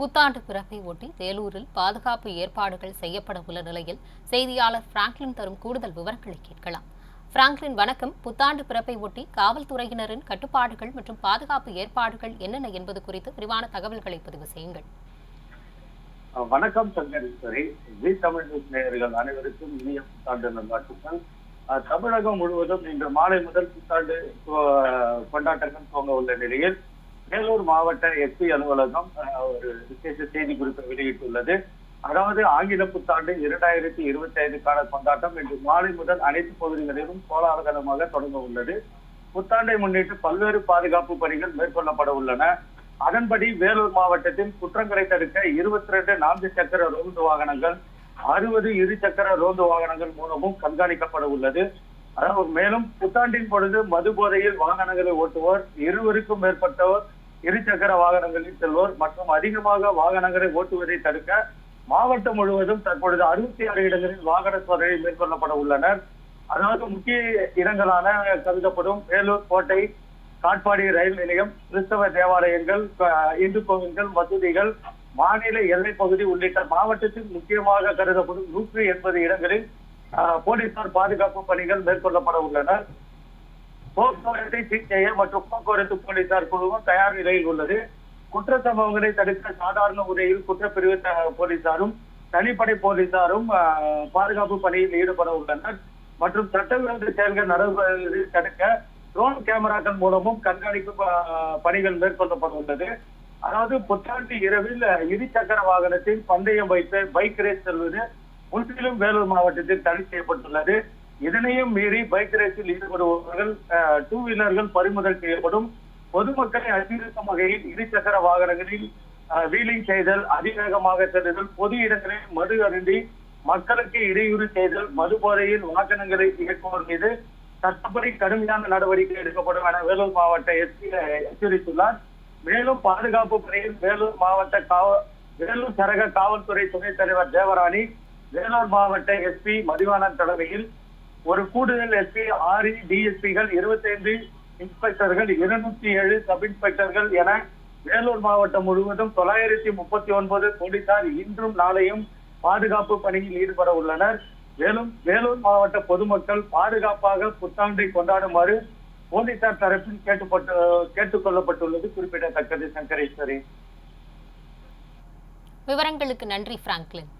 புத்தாண்டு பிறப்பை ஒட்டி வேலூரில் பாதுகாப்பு ஏற்பாடுகள் செய்யப்பட உள்ள நிலையில் செய்தியாளர் பிராங்க்லின் தரும் கூடுதல் விவரங்களை கேட்கலாம். பிராங்க்லின் வணக்கம். புத்தாண்டு பிறப்பை ஒட்டி காவல்துறையினரின் கட்டுப்பாடுகள் மற்றும் பாதுகாப்பு ஏற்பாடுகள் என்னென்ன என்பது குறித்து விரிவான தகவல்களை பதிவு செய்யுங்கள். வணக்கம் சங்கரீஸ்வரி ஜி தமிழ் நியூஸ் நேயர்கள் அனைவருக்கும் இனிய புத்தாண்டு நல்வாழ்த்துக்கள். தமிழகம் முழுவதும் இன்று மாலை முதல் புத்தாண்டு கொண்டாட்டங்கள் துவங்க உள்ள நிலையில் வேலூர் மாவட்ட எஸ்பி அலுவலகம் ஒரு விசேஷ செய்தி குறிப்பை வெளியிட்டுள்ளது. அதாவது ஆங்கில புத்தாண்டு இரண்டாயிரத்தி இருபத்தி ஐந்துக்கான கொண்டாட்டம் இன்று மாலை முதல் அனைத்து பகுதிகளிலும் கோலாகலமாக தொடங்க உள்ளது. புத்தாண்டை முன்னிட்டு பல்வேறு பாதுகாப்பு பணிகள் மேற்கொள்ளப்பட உள்ளன. அதன்படி வேலூர் மாவட்டத்தில் குற்றங்களை தடுக்க இருபத்தி ரெண்டு நான்கு சக்கர ரோந்து வாகனங்கள் அறுபது இரு சக்கர ரோந்து வாகனங்கள் மூலமும் கண்காணிக்கப்பட உள்ளது. அதாவது மேலும் புத்தாண்டின் பொழுது மது போதையில் வாகனங்களை ஓட்டுவோர் இருவருக்கும் மேற்பட்டோர் இருசக்கர வாகனங்களில் செல்வோர் மற்றும் அதிகமாக வாகனங்களை ஓட்டுவதை தடுக்க மாவட்டம் முழுவதும் தற்பொழுது அறுபத்தி ஆறு இடங்களில் வாகன சோதனை மேற்கொள்ளப்பட உள்ளனர். அதாவது முக்கிய இடங்களான கருதப்படும் வேலூர் கோட்டை காட்பாடி ரயில் நிலையம் கிறிஸ்தவ தேவாலயங்கள் இந்து கோவில்கள் மசூதிகள் மாநில எல்லை பகுதி உள்ளிட்ட மாவட்டத்தில் முக்கியமாக கருதப்படும் நூற்றி எண்பது இடங்களில் போலீசார் பாதுகாப்பு பணிகள் மேற்கொள்ளப்பட உள்ளன போக்குவரத்தை சீர் மற்றும் போக்குவரத்து போலீசார் குழுவும் தயார் நிலையில் உள்ளது. குற்ற சம்பவங்களை தடுக்க சாதாரண முறையில் குற்றப்பிரிவு த- போலீசாரும் தனிப்படை போலீசாரும் பாதுகாப்பு பணியில் ஈடுபட உள்ளனர். மற்றும் சட்டவிரோத செயல்கள் நடவடிக்கை தடுக்க ட்ரோன் கேமராக்கள் மூலமும் கண்காணிப்பு ப- பணிகள் மேற்கொள்ளப்பட்டுள்ளது அதாவது புத்தாண்டு இரவில் இருசக்கர வாகனத்தில் பந்தயம் வைத்து பைக் ரேஸ் செல்வது முற்றிலும் வேலூர் மாவட்டத்தில் தடை செய்யப்பட்டுள்ளது. இதனையும் மீறி பைக் ரேஸில் ஈடுபடுபவர்கள் டூ வீலர்கள் பறிமுதல் செய்யப்படும் பொதுமக்களை அச்சுறுத்தும் வகையில் இருசக்கர வாகனங்களில் வீலிங் செய்தல் அதிவேகமாக செல்லுதல் பொது இடங்களில் மது அருந்தி மக்களுக்கு இடையூறு செய்தல் மது போதையில் வாகனங்களை இயக்குவோர் மீது சட்டப்படி கடுமையான நடவடிக்கை எடுக்கப்படும் என வேலூர் மாவட்ட எஸ்பி எச்சரித்துள்ளார். மேலும் பாதுகாப்பு பணியில் வேலூர் மாவட்ட காவல் வேலூர் சரக காவல்துறை துணைத் தலைவர் தேவராணி வேலூர் மாவட்ட எஸ்பி மதிவாணன் தலைமையில் ஒரு கூடுதல் எஸ்பி ஆறு டிஎஸ்பிகள் இருபத்தைந்து இன்ஸ்பெக்டர்கள் இருநூத்தி ஏழு சப் இன்ஸ்பெக்டர்கள் என வேலூர் மாவட்டம் முழுவதும் தொள்ளாயிரத்தி முப்பத்தி ஒன்பது போலீசார் இன்றும் நாளையும் பாதுகாப்பு பணியில் ஈடுபட உள்ளனர். மேலும் வேலூர் மாவட்ட பொதுமக்கள் பாதுகாப்பாக புத்தாண்டை கொண்டாடுமாறு போலீசார் தரப்பில் கேட்டுப்பட்டு கேட்டுக்கொள்ளப்பட்டுள்ளது. குறிப்பிடத்தக்கது சங்கரேஸ்வரி. விவரங்களுக்கு நன்றி பிராங்க்லின்.